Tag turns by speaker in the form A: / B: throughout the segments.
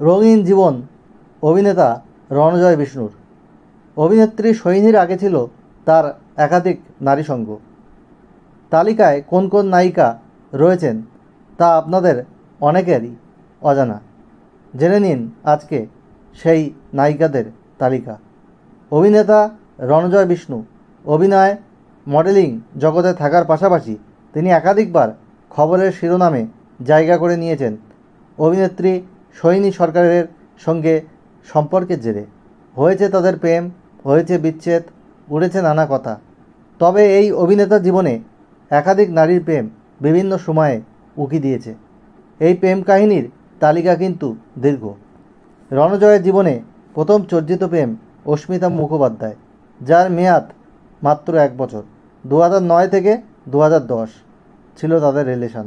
A: রঙিন জীবন অভিনেতা রণজয় বিষ্ণুর। অভিনেত্রী সৈনীর আগে ছিল তার একাধিক নারী সঙ্গ। তালিকায় কোন কোন নায়িকা রয়েছেন তা আপনাদের অনেকেরই অজানা। জেনে নিন আজকে সেই নায়িকাদের তালিকা। অভিনেতা রণজয় বিষ্ণু, অভিনয়, মডেলিং জগতে থাকার পাশাপাশি তিনি একাধিকবার খবরের শিরোনামে জায়গা করে নিয়েছেন। অভিনেত্রী সৈনী সরকারের সঙ্গে সম্পর্কের জেরে। হয়েছে তাদের প্রেম, হয়েছে বিচ্ছেদ, উড়েছে নানা কথা। তবে এই অভিনেতা জীবনে একাধিক নারীর প্রেম বিভিন্ন সময়ে উকি দিয়েছে। এই প্রেম কাহিনীর তালিকা কিন্তু দীর্ঘ। রণজয়ের জীবনে প্রথম চর্চিত প্রেম অস্মিতা মুখোপাধ্যায়, যার মেয়াদ মাত্র এক বছর দু নয় থেকে দু ছিল তাদের রিলেশন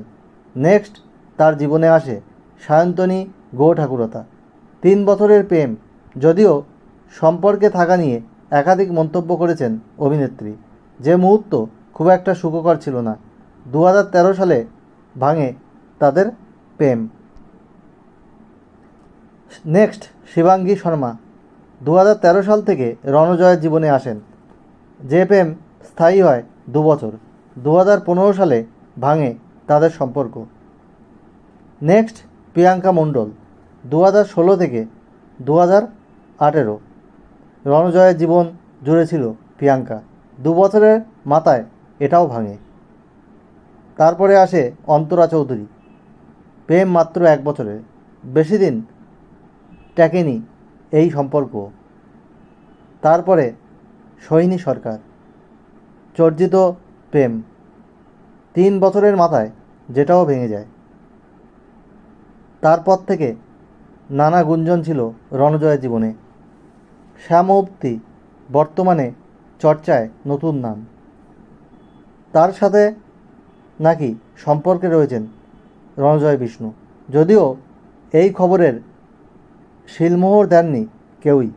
A: নেক্সট তার জীবনে আসে সায়ন্তনী গো ঠাকুরতা, তিন বছরের প্রেম, যদিও সম্পর্কে থাকা নিয়ে একাধিক মন্তব্য করেছেন অভিনেত্রী। যে মুহূর্ত খুব একটা সুখকর ছিল না। দু হাজার তেরো সালে ভাঙে তাদের প্রেম। নেক্সট, শিবাঙ্গী শর্মা। দু হাজার তেরো সাল থেকে রণজয়ের জীবনে আসেন। যে প্রেম স্থায়ী হয় দু বছর। দু হাজার পনেরো সালে ভাঙে তাদের সম্পর্ক। নেক্সট, প্রিয়াঙ্কা মণ্ডল। দু হাজার ষোলো থেকে দু হাজার আঠেরো। রণজয়ের জীবন জুড়ে ছিল প্রিয়াঙ্কা। দু বছরের মাথায় এটাও ভাঙে। তারপরে আসে অন্তরা চৌধুরী। প্রেম মাত্র এক বছরের। বেশি দিন টেকেনি এই সম্পর্ক। তারপরে সৈনী সরকার। চর্জিত প্রেম। তিন বছরের মাথায় যেটাও ভেঙে যায়। তারপর থেকে নানা গুঞ্জন ছিল রণজয়ের জীবনে। শ্যাম অব্দি বর্তমানে চর্চায় নতুন নাম। তার সাথে নাকি সম্পর্কে রয়েছেন রণজয় বিষ্ণু। যদিও এই খবরের শিলমোহর দেননি কেউই।